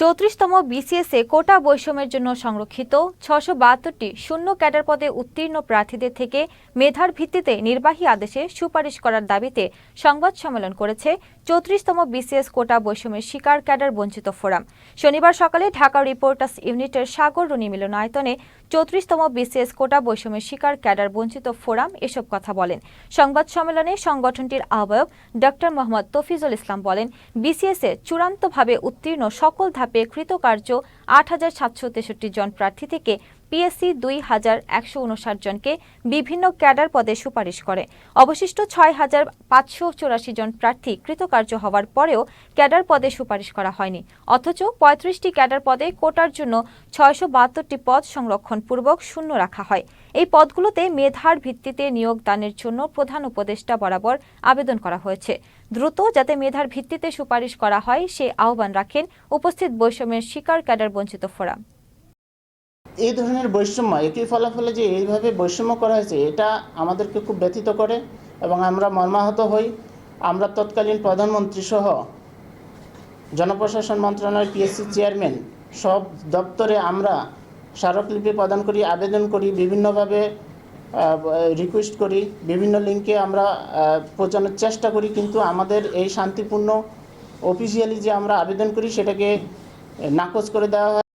চৌত্রিশতম বিসিএসএ কোটা বৈষম্যের জন্য সংরক্ষিত ছশো বাহাত্তরটি শূন্য ক্যাডার পদে উত্তীর্ণ প্রার্থীদের থেকে মেধার ভিত্তিতে নির্বাহী আদেশে সুপারিশ করার দাবিতে সংবাদ সম্মেলন করেছে চৌত্রিশতম বিসিএস কোটা বৈষম্যের শিকার ক্যাডার বঞ্চিত ফোরাম। শনিবার সকালে ঢাকা রিপোর্টার্স ইউনিটের সাগর রুনি মিলনায়তনে চৌত্রিশতম বিসিএস কোটা বৈষম্যের শিকার ক্যাডার বঞ্চিত ফোরাম এসব কথা বলেন। সংবাদ সম্মেলনে সংগঠনটির আহ্বায়ক ডক্টর মোহাম্মদ তফিজুল ইসলাম বলেন বিসিএসে চূড়ান্তভাবে উত্তীর্ণ সকল ধাপে কৃতকার্য আট হাজার সাতশো তেষট্টি জন প্রার্থী থেকে পিএসসি দুই হাজার একশো উনষাট জনকে বিভিন্ন ক্যাডার পদে সুপারিশ করে। অবশিষ্ট ছয় হাজার পাঁচশো চৌরাশি জন প্রার্থী কৃতকার্য হওয়ার পরেও ক্যাডার পদে সুপারিশ করা হয়নি। অথচ পঁয়ত্রিশটি ক্যাডার পদে কোটার জন্য ছয়শো বাহাত্তরটি পদ সংরক্ষণপূর্বক শূন্য রাখা হয়। এই পদগুলোতে মেধার ভিত্তিতে নিয়োগ দানের জন্য প্রধান উপদেষ্টা বরাবর আবেদন করা হয়েছে। দ্রুত যাতে মেধার ভিত্তিতে সুপারিশ করা হয়, সে আহ্বান রাখেন উপস্থিত বৈষম্যের শিকার ক্যাডার বঞ্চিত ফোরাম। এই ধরনের বৈষম্য, একই ফলাফলে যে এইভাবে বৈষম্য করা হয়েছে, এটা আমাদেরকে খুব ব্যথিত করে এবং আমরা মর্মাহত হই। আমরা তৎকালীন প্রধানমন্ত্রী সহ জনপ্রশাসন মন্ত্রণালয়ের পিএসসি চেয়ারম্যান সব দপ্তরে আমরা স্মারকলিপি প্রদান করি, আবেদন করি, বিভিন্নভাবে রিকোয়েস্ট করি, বিভিন্ন লিঙ্কে আমরা পৌঁছানোর চেষ্টা করি। কিন্তু আমাদের এই শান্তিপূর্ণ অফিসিয়ালি যে আমরা আবেদন করি, সেটাকে নাকচ করে দেওয়া হয়।